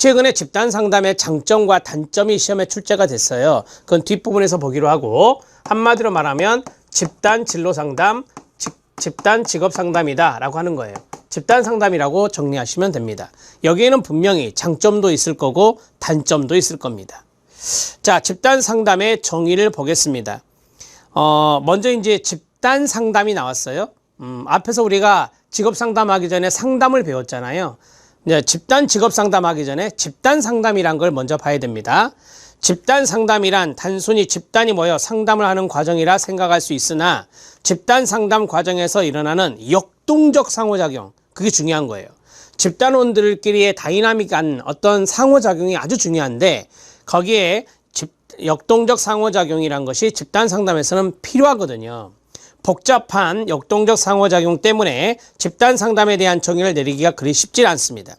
최근에 집단 상담의 장점과 단점이 시험에 출제가 됐어요. 그건 뒷부분에서 보기로 하고 한마디로 말하면 집단 진로 상담, 직- 집단 직업 상담이다 라고 하는 거예요. 집단 상담이라고 정리하시면 됩니다. 여기에는 분명히 장점도 있을 거고 단점도 있을 겁니다. 자, 집단 상담의 정의를 보겠습니다. 어, 먼저 이제 집단 상담이 나왔어요. 음, 앞에서 우리가 직업 상담하기 전에 상담을 배웠잖아요. 이제 집단 직업 상담하기 전에 집단 상담이란 걸 먼저 봐야 됩니다. 집단 상담이란 단순히 집단이 모여 상담을 하는 과정이라 생각할 수 있으나 집단 상담 과정에서 일어나는 역동적 상호작용, 그게 중요한 거예요. 집단원들끼리의 다이나믹한 어떤 상호작용이 아주 중요한데 거기에 집- 역동적 상호작용이란 것이 집단 상담에서는 필요하거든요. 복잡한 역동적 상호작용 때문에 집단 상담에 대한 정의를 내리기가 그리 쉽지 않습니다.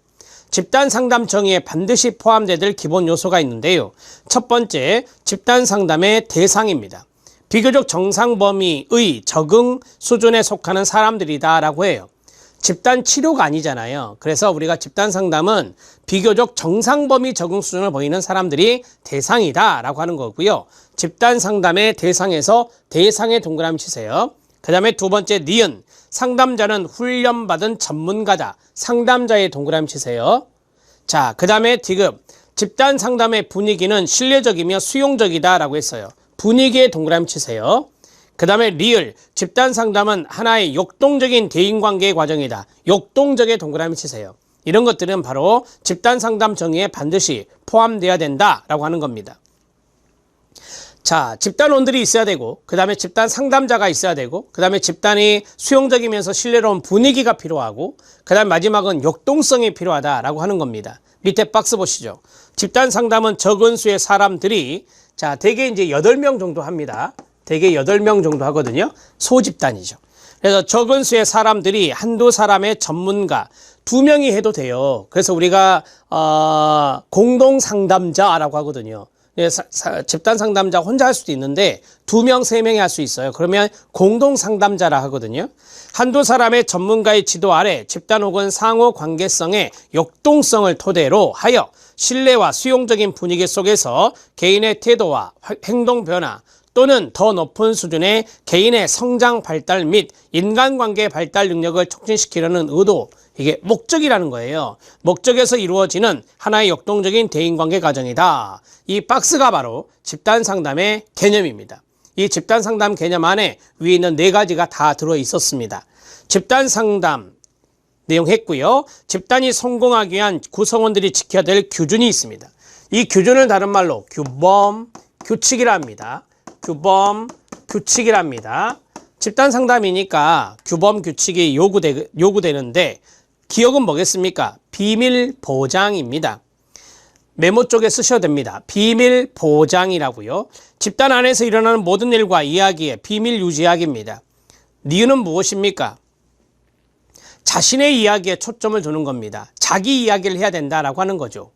집단 상담 정의에 반드시 포함되야 될 기본 요소가 있는데요. 첫 번째, 집단 상담의 대상입니다. 비교적 정상 범위의 적응 수준에 속하는 사람들이다라고 해요. 집단 치료가 아니잖아요. 그래서 우리가 집단 상담은 비교적 정상 범위 적응 수준을 보이는 사람들이 대상이다라고 하는 거고요. 집단 상담의 대상에서 대상에 동그라미 치세요. 그 다음에 두 번째 니은 상담자는 훈련받은 전문가다. 상담자의 동그라미 치세요. 자, 그 다음에 디귿 집단 상담의 분위기는 신뢰적이며 수용적이다 라고 했어요. 분위기에 동그라미 치세요. 그 다음에 리을 집단 상담은 하나의 역동적인 대인관계 과정이다. 역동적의 동그라미 치세요. 이런 것들은 바로 집단 상담 정의에 반드시 포함돼야 된다라고 하는 겁니다. 자, 집단원들이 있어야 되고, 그 다음에 집단 상담자가 있어야 되고, 그 다음에 집단이 수용적이면서 신뢰로운 분위기가 필요하고, 그 다음 마지막은 역동성이 필요하다라고 하는 겁니다. 밑에 박스 보시죠. 집단 상담은 적은 수의 사람들이, 자, 대개 이제 8명 정도 합니다. 대개 8명 정도 하거든요. 소집단이죠. 그래서 적은 수의 사람들이 한두 사람의 전문가, 두 명이 해도 돼요. 그래서 우리가, 어, 공동 상담자라고 하거든요. 예, 집단 상담자 혼자 할 수도 있는데 두 명, 세 명이 할 수 있어요. 그러면 공동 상담자라 하거든요. 한두 사람의 전문가의 지도 아래 집단 혹은 상호 관계성의 역동성을 토대로 하여 신뢰와 수용적인 분위기 속에서 개인의 태도와 화- 행동 변화 또는 더 높은 수준의 개인의 성장 발달 및 인간관계 발달 능력을 촉진시키려는 의도 이게 목적이라는 거예요. 목적에서 이루어지는 하나의 역동적인 대인관계 과정이다. 이 박스가 바로 집단 상담의 개념입니다. 이 집단 상담 개념 안에 위에 있는 네 가지가 다 들어 있었습니다. 집단 상담 내용 했고요. 집단이 성공하기 위한 구성원들이 지켜야 될 규준이 있습니다. 이 규준을 다른 말로 규범, 규칙이라 합니다. 규범, 규칙이랍니다. 집단 상담이니까 규범, 규칙이 요구되, 요구되는데 기억은 뭐겠습니까? 비밀 보장입니다. 메모 쪽에 쓰셔도 됩니다. 비밀 보장이라고요. 집단 안에서 일어나는 모든 일과 이야기에 비밀 유지하기입니다. 이유는 무엇입니까? 자신의 이야기에 초점을 두는 겁니다. 자기 이야기를 해야 된다라고 하는 거죠.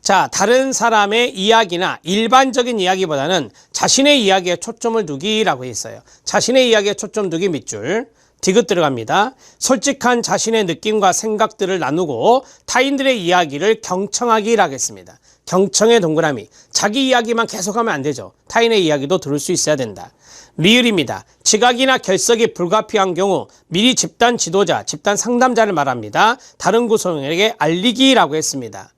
자, 다른 사람의 이야기나 일반적인 이야기보다는 자신의 이야기에 초점을 두기라고 했어요. 자신의 이야기에 초점 두기 밑줄. 디귿 들어갑니다. 솔직한 자신의 느낌과 생각들을 나누고 타인들의 이야기를 경청하기라고 했습니다. 경청의 동그라미. 자기 이야기만 계속하면 안 되죠. 타인의 이야기도 들을 수 있어야 된다. 리을입니다. 지각이나 결석이 불가피한 경우 미리 집단 지도자, 집단 상담자를 말합니다. 다른 구성원에게 알리기라고 했습니다.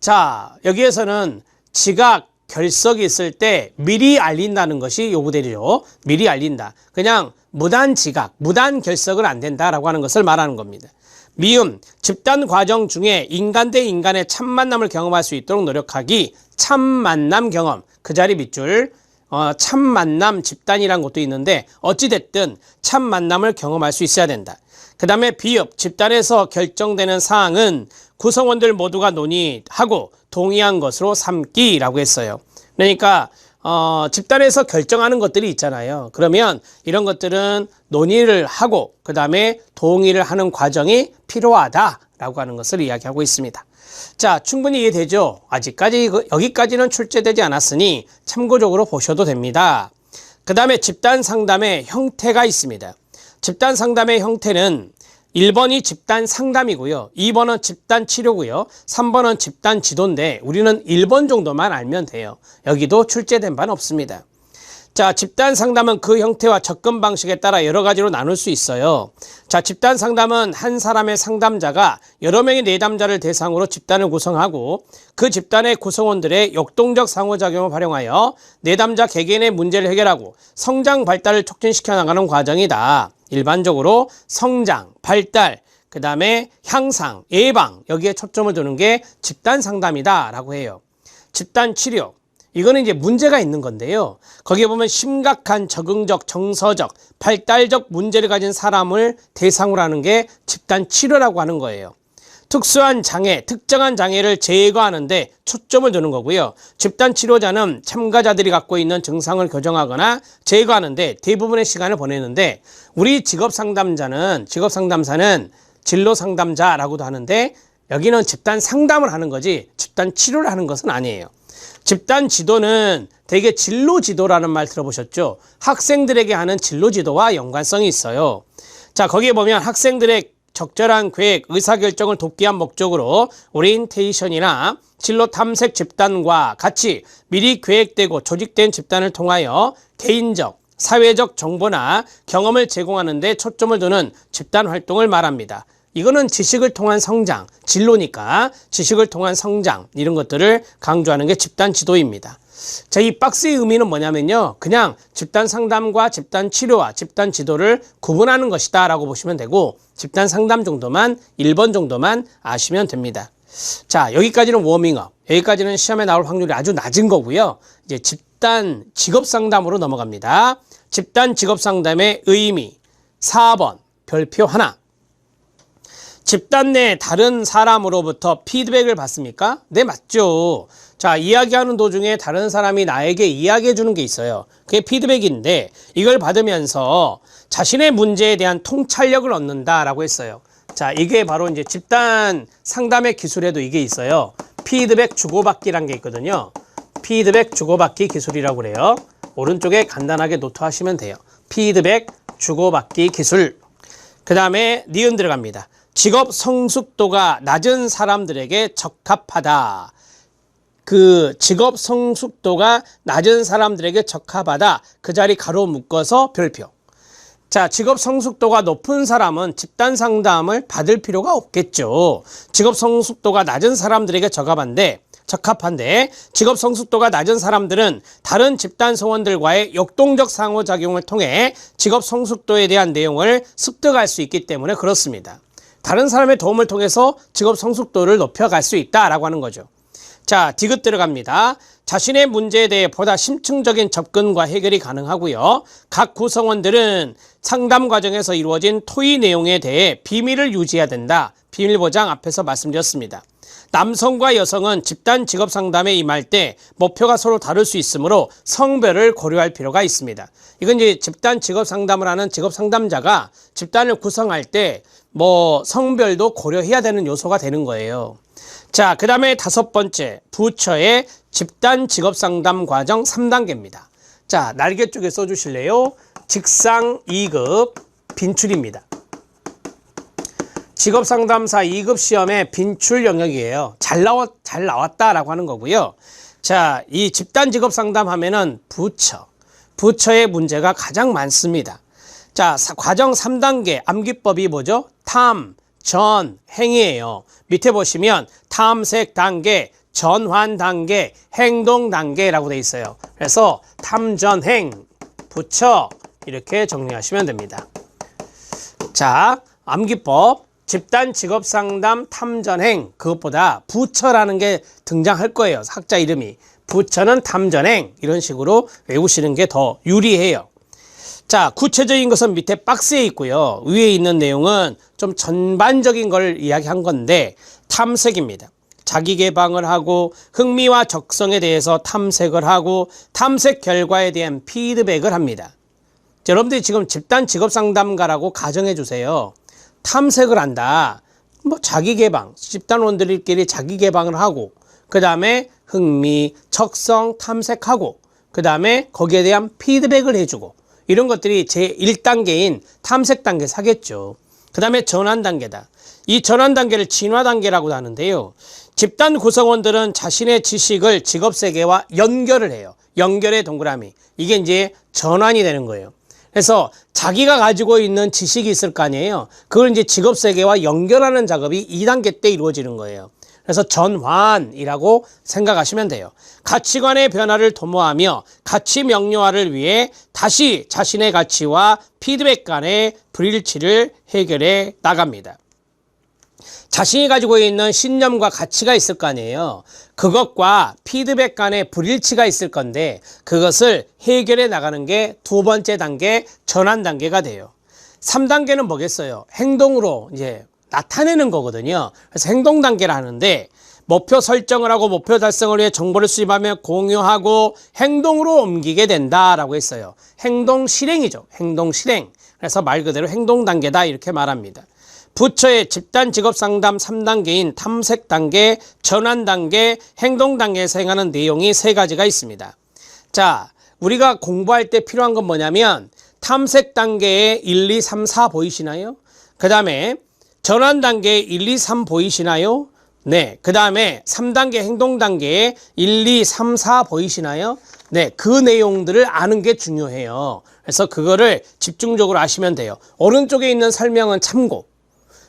자, 여기에서는 지각, 결석이 있을 때 미리 알린다는 것이 요구되죠. 미리 알린다. 그냥 무단 지각, 무단 결석은 안 된다라고 하는 것을 말하는 겁니다. 미음, 집단 과정 중에 인간 대 인간의 참 만남을 경험할 수 있도록 노력하기, 참 만남 경험, 그 자리 밑줄, 어, 참 만남 집단이란 것도 있는데 어찌됐든 참 만남을 경험할 수 있어야 된다. 그 다음에 비읍, 집단에서 결정되는 사항은 구성원들 모두가 논의하고 동의한 것으로 삼기라고 했어요. 그러니까 어, 집단에서 결정하는 것들이 있잖아요. 그러면 이런 것들은 논의를 하고 그 다음에 동의를 하는 과정이 필요하다라고 하는 것을 이야기하고 있습니다. 자, 충분히 이해되죠? 아직까지 여기까지는 출제되지 않았으니 참고적으로 보셔도 됩니다. 그 다음에 집단 상담의 형태가 있습니다. 집단 상담의 형태는 1번이 집단 상담이고요. 2번은 집단 치료고요. 3번은 집단 지도인데 우리는 1번 정도만 알면 돼요. 여기도 출제된 바는 없습니다. 자, 집단 상담은 그 형태와 접근 방식에 따라 여러 가지로 나눌 수 있어요. 자, 집단 상담은 한 사람의 상담자가 여러 명의 내담자를 대상으로 집단을 구성하고 그 집단의 구성원들의 역동적 상호작용을 활용하여 내담자 개개인의 문제를 해결하고 성장 발달을 촉진시켜 나가는 과정이다. 일반적으로 성장, 발달, 그 다음에 향상, 예방 여기에 초점을 두는 게 집단 상담이다 라고 해요. 집단 치료 이거는 이제 문제가 있는 건데요. 거기에 보면 심각한 적응적, 정서적, 발달적 문제를 가진 사람을 대상으로 하는 게 집단 치료라고 하는 거예요. 특수한 장애, 특정한 장애를 제거하는데 초점을 두는 거고요. 집단 치료자는 참가자들이 갖고 있는 증상을 교정하거나 제거하는데 대부분의 시간을 보내는데 우리 직업 상담자는 직업 상담사는 진로 상담자라고도 하는데 여기는 집단 상담을 하는 거지 집단 치료를 하는 것은 아니에요. 집단 지도는 대개 진로 지도라는 말 들어보셨죠? 학생들에게 하는 진로 지도와 연관성이 있어요. 자, 거기에 보면 학생들의 적절한 계획, 의사결정을 돕기 위한 목적으로 오리엔테이션이나 진로 탐색 집단과 같이 미리 계획되고 조직된 집단을 통하여 개인적, 사회적 정보나 경험을 제공하는 데 초점을 두는 집단 활동을 말합니다. 이거는 지식을 통한 성장, 진로니까 지식을 통한 성장 이런 것들을 강조하는 게 집단 지도입니다. 자, 이 박스의 의미는 뭐냐면요. 그냥 집단 상담과 집단 치료와 집단 지도를 구분하는 것이다 라고 보시면 되고 집단 상담 정도만 1번 정도만 아시면 됩니다. 자, 여기까지는 워밍업. 여기까지는 시험에 나올 확률이 아주 낮은 거고요. 이제 집단 직업 상담으로 넘어갑니다. 집단 직업 상담의 의미 4번 별표 하나. 집단 내 다른 사람으로부터 피드백을 받습니까? 네, 맞죠. 자, 이야기하는 도중에 다른 사람이 나에게 이야기해 주는 게 있어요. 그게 피드백인데 이걸 받으면서 자신의 문제에 대한 통찰력을 얻는다라고 했어요. 자, 이게 바로 이제 집단 상담의 기술에도 이게 있어요. 피드백 주고받기란 게 있거든요. 피드백 주고받기 기술이라고 그래요. 오른쪽에 간단하게 노트하시면 돼요. 피드백 주고받기 기술. 그 다음에 니은 들어갑니다. 직업 성숙도가 낮은 사람들에게 적합하다. 그 직업 성숙도가 낮은 사람들에게 적합하다. 그 자리 가로 묶어서 별표. 자, 직업 성숙도가 높은 사람은 집단 상담을 받을 필요가 없겠죠. 직업 성숙도가 낮은 사람들에게 적합한데, 적합한데, 직업 성숙도가 낮은 사람들은 다른 집단 성원들과의 역동적 상호작용을 통해 직업 성숙도에 대한 내용을 습득할 수 있기 때문에 그렇습니다. 다른 사람의 도움을 통해서 직업 성숙도를 높여갈 수 있다라고 하는 거죠. 자, 디귿 들어갑니다. 자신의 문제에 대해 보다 심층적인 접근과 해결이 가능하고요. 각 구성원들은 상담 과정에서 이루어진 토의 내용에 대해 비밀을 유지해야 된다. 비밀 보장 앞에서 말씀드렸습니다. 남성과 여성은 집단 직업 상담에 임할 때 목표가 서로 다를 수 있으므로 성별을 고려할 필요가 있습니다. 이건 이제 집단 직업 상담을 하는 직업 상담자가 집단을 구성할 때 뭐 성별도 고려해야 되는 요소가 되는 거예요. 자, 그 다음에 다섯 번째, 부처의 집단 직업 상담 과정 3단계입니다. 자, 날개 쪽에 써주실래요? 직상 2급 빈출입니다. 직업 상담사 2급 시험의 빈출 영역이에요. 잘 나왔, 잘 나왔다라고 하는 거고요. 자, 이 집단 직업 상담 하면은 부처. 부처의 문제가 가장 많습니다. 자, 사- 과정 3단계 암기법이 뭐죠? 탐, 전, 행이에요. 밑에 보시면 탐색 단계, 전환 단계, 행동 단계라고 돼 있어요. 그래서 탐전행, 부처 이렇게 정리하시면 됩니다. 자, 암기법, 집단 직업 상담 탐전행 그것보다 부처라는 게 등장할 거예요. 학자 이름이. 부처는 탐전행 이런 식으로 외우시는 게 더 유리해요. 자, 구체적인 것은 밑에 박스에 있고요. 위에 있는 내용은 좀 전반적인 걸 이야기한 건데 탐색입니다. 자기 개방을 하고 흥미와 적성에 대해서 탐색을 하고 탐색 결과에 대한 피드백을 합니다. 자, 여러분들이 지금 집단 직업 상담가라고 가정해 주세요. 탐색을 한다. 뭐 자기 개방, 집단원들끼리 자기 개방을 하고 그 다음에 흥미, 적성 탐색하고 그 다음에 거기에 대한 피드백을 해주고 이런 것들이 제 1단계인 탐색 단계 사겠죠. 그 다음에 전환 단계다. 이 전환 단계를 진화 단계라고 하는데요. 집단 구성원들은 자신의 지식을 직업 세계와 연결을 해요. 연결의 동그라미. 이게 이제 전환이 되는 거예요. 그래서 자기가 가지고 있는 지식이 있을 거 아니에요. 그걸 이제 직업 세계와 연결하는 작업이 2단계 때 이루어지는 거예요. 그래서 전환이라고 생각하시면 돼요. 가치관의 변화를 도모하며 가치 명료화를 위해 다시 자신의 가치와 피드백 간의 불일치를 해결해 나갑니다. 자신이 가지고 있는 신념과 가치가 있을 거 아니에요. 그것과 피드백 간의 불일치가 있을 건데 그것을 해결해 나가는 게 두 번째 단계 전환 단계가 돼요. 3단계는 뭐겠어요? 행동으로 이제 나타내는 거거든요. 그래서 행동 단계를 하는데 목표 설정을 하고 목표 달성을 위해 정보를 수집하며 공유하고 행동으로 옮기게 된다라고 했어요. 행동 실행이죠. 행동 실행. 그래서 말 그대로 행동 단계다 이렇게 말합니다. 부처의 집단 직업 상담 3단계인 탐색 단계, 전환 단계, 행동 단계에서 행하는 내용이 세 가지가 있습니다. 자, 우리가 공부할 때 필요한 건 뭐냐면 탐색 단계에 1, 2, 3, 4 보이시나요? 그 다음에 전환 단계에 1, 2, 3 보이시나요? 네. 그 다음에 3단계 행동 단계에 1, 2, 3, 4 보이시나요? 네. 그 내용들을 아는 게 중요해요. 그래서 그거를 집중적으로 아시면 돼요. 오른쪽에 있는 설명은 참고.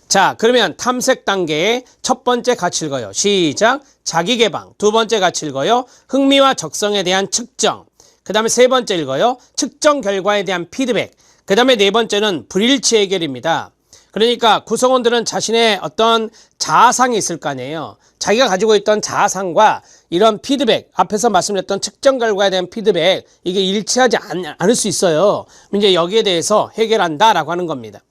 자, 그러면 탐색 단계의 첫 번째 같이 읽어요. 시작. 자기 개방. 두 번째 같이 읽어요. 흥미와 적성에 대한 측정. 그 다음에 세 번째 읽어요. 측정 결과에 대한 피드백. 그 다음에 네 번째는 불일치 해결입니다. 그러니까 구성원들은 자신의 어떤 자아상이 있을 거 아니에요. 자기가 가지고 있던 자아상과 이런 피드백, 앞에서 말씀드렸던 측정 결과에 대한 피드백, 이게 일치하지 않, 않을 수 있어요. 이제 여기에 대해서 해결한다라고 하는 겁니다.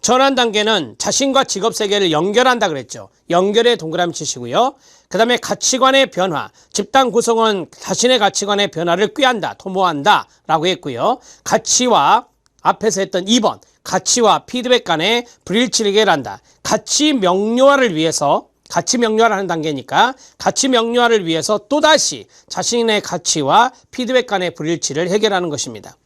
전환 단계는 자신과 직업 세계를 연결한다 그랬죠. 연결의 동그라미 치시고요. 그 다음에 가치관의 변화, 집단 구성원 자신의 가치관의 변화를 꾀한다, 도모한다 라고 했고요. 가치와 앞에서 했던 2번, 가치와 피드백 간의 불일치를 해결한다. 가치 명료화를 위해서 가치 명료화를 하는 단계니까 가치 명료화를 위해서 또다시 자신의 가치와 피드백 간의 불일치를 해결하는 것입니다.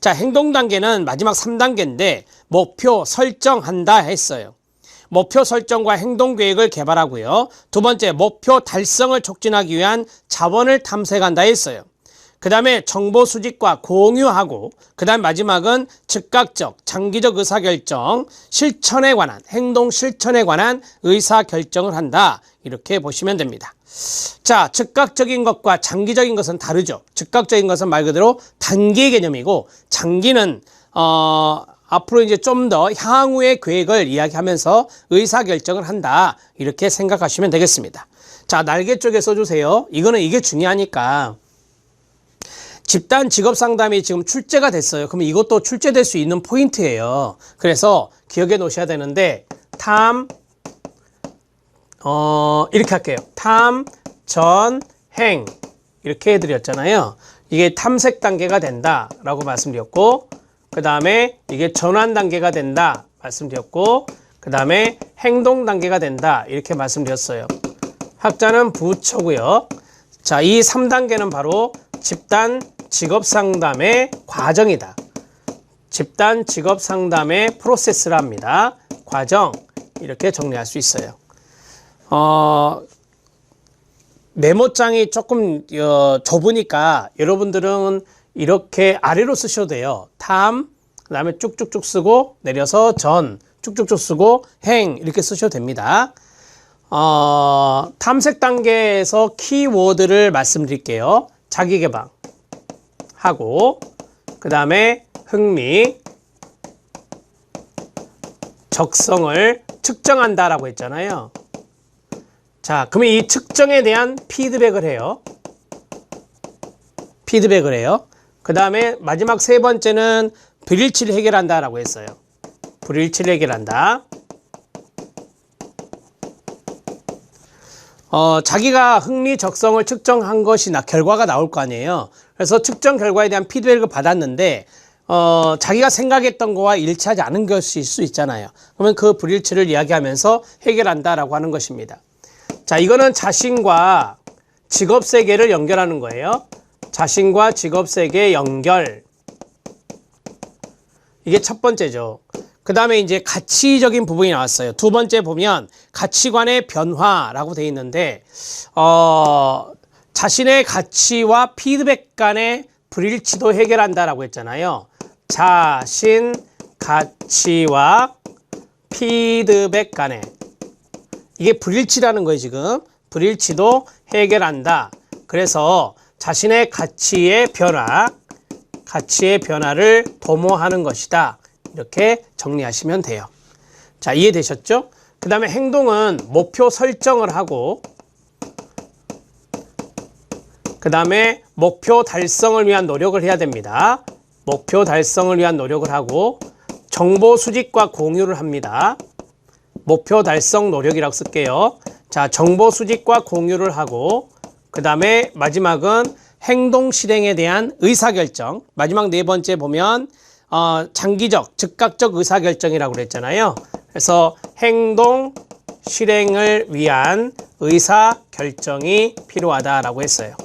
자, 행동 단계는 마지막 3단계인데 목표 설정한다 했어요. 목표 설정과 행동 계획을 개발하고요. 두 번째, 목표 달성을 촉진하기 위한 자원을 탐색한다 했어요. 그 다음에 정보 수집과 공유하고, 그 다음 마지막은 즉각적, 장기적 의사결정, 실천에 관한, 행동 실천에 관한 의사결정을 한다. 이렇게 보시면 됩니다. 자, 즉각적인 것과 장기적인 것은 다르죠. 즉각적인 것은 말 그대로 단기 개념이고, 장기는, 어, 앞으로 이제 좀 더 향후의 계획을 이야기하면서 의사결정을 한다. 이렇게 생각하시면 되겠습니다. 자, 날개 쪽에 써주세요. 이거는 이게 중요하니까. 집단 직업 상담이 지금 출제가 됐어요. 그러면 이것도 출제될 수 있는 포인트예요. 그래서 기억해 놓으셔야 되는데, 탐, 어, 이렇게 할게요. 탐, 전, 행. 이렇게 해드렸잖아요. 이게 탐색 단계가 된다. 라고 말씀드렸고, 그 다음에 이게 전환 단계가 된다. 말씀드렸고, 그 다음에 행동 단계가 된다. 이렇게 말씀드렸어요. 학자는 부처고요. 자, 이 3단계는 바로 집단 직업 상담의 과정이다. 집단 직업 상담의 프로세스랍니다. 과정. 이렇게 정리할 수 있어요. 어, 메모장이 조금 어, 좁으니까 여러분들은 이렇게 아래로 쓰셔도 돼요. 탐, 그 다음에 쭉쭉쭉 쓰고 내려서 전, 쭉쭉쭉 쓰고 행 이렇게 쓰셔도 됩니다. 어, 탐색 단계에서 키워드를 말씀드릴게요. 자기 개방 하고 그 다음에 흥미, 적성을 측정한다 라고 했잖아요. 자, 그러면 이 측정에 대한 피드백을 해요. 피드백을 해요. 그 다음에 마지막 세 번째는 불일치를 해결한다 라고 했어요. 불일치를 해결한다. 어, 자기가 흥미 적성을 측정한 것이 나, 결과가 나올 거 아니에요. 그래서 측정 결과에 대한 피드백을 받았는데, 어, 자기가 생각했던 거와 일치하지 않은 것일 수 있잖아요. 그러면 그 불일치를 이야기하면서 해결한다라고 하는 것입니다. 자, 이거는 자신과 직업 세계를 연결하는 거예요. 자신과 직업 세계 연결. 이게 첫 번째죠. 그 다음에 이제 가치적인 부분이 나왔어요. 두 번째 보면 가치관의 변화라고 되어 있는데, 어, 자신의 가치와 피드백 간의 불일치도 해결한다라고 했잖아요. 자신 가치와 피드백 간의 이게 불일치라는 거예요, 지금. 불일치도 해결한다. 그래서 자신의 가치의 변화, 가치의 변화를 도모하는 것이다. 이렇게 정리하시면 돼요. 자, 이해되셨죠? 그 다음에 행동은 목표 설정을 하고, 그 다음에 목표 달성을 위한 노력을 해야 됩니다. 목표 달성을 위한 노력을 하고, 정보 수집과 공유를 합니다. 목표 달성 노력이라고 쓸게요. 자, 정보 수집과 공유를 하고, 그 다음에 마지막은 행동 실행에 대한 의사결정. 마지막 네 번째 보면, 어, 장기적, 즉각적 의사결정이라고 그랬잖아요. 그래서 행동 실행을 위한 의사결정이 필요하다라고 했어요.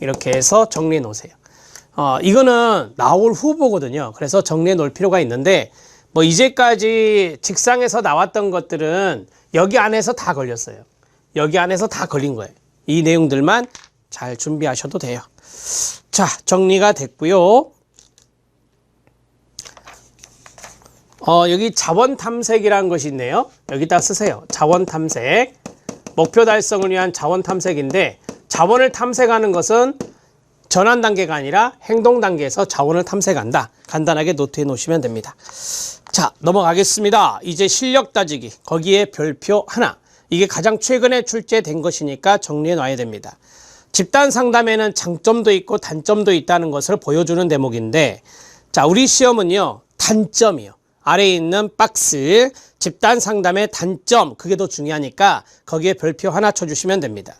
이렇게 해서 정리해 놓으세요. 어, 이거는 나올 후보거든요. 그래서 정리해 놓을 필요가 있는데, 뭐, 이제까지 직상에서 나왔던 것들은 여기 안에서 다 걸렸어요. 여기 안에서 다 걸린 거예요. 이 내용들만 잘 준비하셔도 돼요. 자, 정리가 됐고요. 어, 여기 자원 탐색이라는 것이 있네요. 여기다 쓰세요. 자원 탐색. 목표 달성을 위한 자원 탐색인데 자원을 탐색하는 것은 전환 단계가 아니라 행동 단계에서 자원을 탐색한다. 간단하게 노트해 놓으시면 됩니다. 자, 넘어가겠습니다. 이제 실력 따지기. 거기에 별표 하나. 이게 가장 최근에 출제된 것이니까 정리해 놔야 됩니다. 집단 상담에는 장점도 있고 단점도 있다는 것을 보여주는 대목인데, 자, 우리 시험은요, 단점이요. 아래에 있는 박스, 집단 상담의 단점, 그게 더 중요하니까 거기에 별표 하나 쳐주시면 됩니다.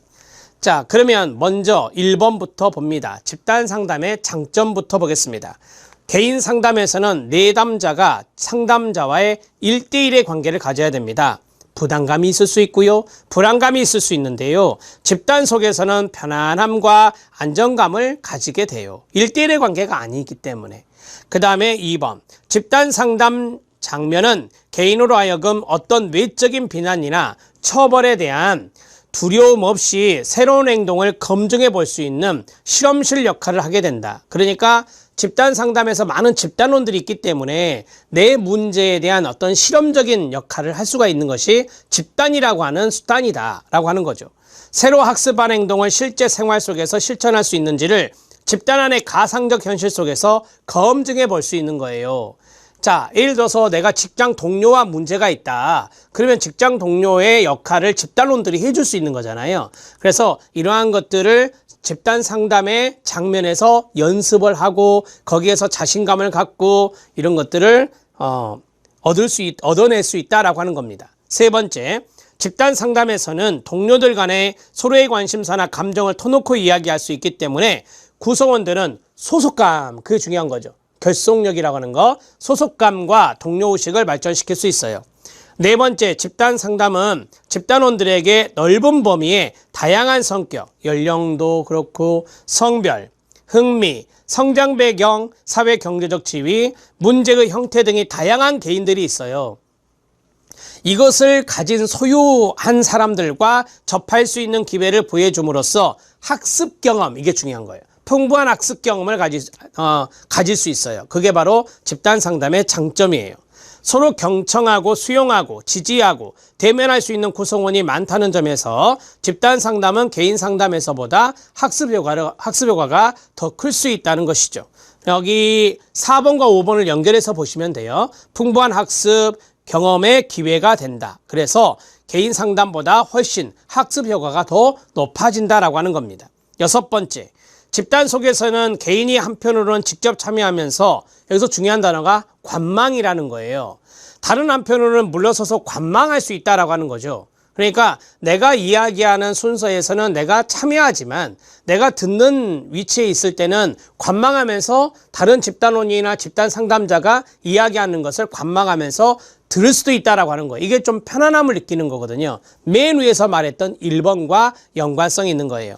자, 그러면 먼저 1번부터 봅니다. 집단 상담의 장점부터 보겠습니다. 개인 상담에서는 내담자가 상담자와의 1대1의 관계를 가져야 됩니다. 부담감이 있을 수 있고요. 불안감이 있을 수 있는데요. 집단 속에서는 편안함과 안정감을 가지게 돼요. 1대1의 관계가 아니기 때문에. 그 다음에 2번. 집단 상담 장면은 개인으로 하여금 어떤 외적인 비난이나 처벌에 대한 두려움 없이 새로운 행동을 검증해 볼 수 있는 실험실 역할을 하게 된다. 그러니까 집단 상담에서 많은 집단원들이 있기 때문에 내 문제에 대한 어떤 실험적인 역할을 할 수가 있는 것이 집단이라고 하는 수단이다 라고 하는 거죠. 새로 학습한 행동을 실제 생활 속에서 실천할 수 있는지를 집단 안의 가상적 현실 속에서 검증해 볼 수 있는 거예요. 자, 예를 들어서 내가 직장 동료와 문제가 있다. 그러면 직장 동료의 역할을 집단원들이 해줄 수 있는 거잖아요. 그래서 이러한 것들을 집단 상담의 장면에서 연습을 하고 거기에서 자신감을 갖고 이런 것들을 어, 얻을 수 있, 얻어낼 수 있다라고 하는 겁니다. 세 번째, 집단 상담에서는 동료들 간의 서로의 관심사나 감정을 터놓고 이야기할 수 있기 때문에 구성원들은 소속감, 그게 중요한 거죠. 결속력이라고 하는 거, 소속감과 동료의식을 발전시킬 수 있어요. 네 번째, 집단 상담은 집단원들에게 넓은 범위의 다양한 성격, 연령도 그렇고 성별, 흥미, 성장 배경, 사회 경제적 지위, 문제의 형태 등이 다양한 개인들이 있어요. 이것을 가진 소유한 사람들과 접할 수 있는 기회를 보여줌으로써 학습 경험, 이게 중요한 거예요. 풍부한 학습 경험을 가지, 어, 가질 수 있어요. 그게 바로 집단 상담의 장점이에요. 서로 경청하고 수용하고 지지하고 대면할 수 있는 구성원이 많다는 점에서 집단 상담은 개인 상담에서보다 학습 효과를, 학습 효과가 더 클 수 있다는 것이죠. 여기 4번과 5번을 연결해서 보시면 돼요. 풍부한 학습 경험의 기회가 된다. 그래서 개인 상담보다 훨씬 학습 효과가 더 높아진다라고 하는 겁니다. 여섯 번째. 집단 속에서는 개인이 한편으로는 직접 참여하면서 여기서 중요한 단어가 관망이라는 거예요. 다른 한편으로는 물러서서 관망할 수 있다라고 하는 거죠. 그러니까 내가 이야기하는 순서에서는 내가 참여하지만 내가 듣는 위치에 있을 때는 관망하면서 다른 집단원이나 집단 상담자가 이야기하는 것을 관망하면서 들을 수도 있다라고 하는 거예요. 이게 좀 편안함을 느끼는 거거든요. 맨 위에서 말했던 1번과 연관성이 있는 거예요.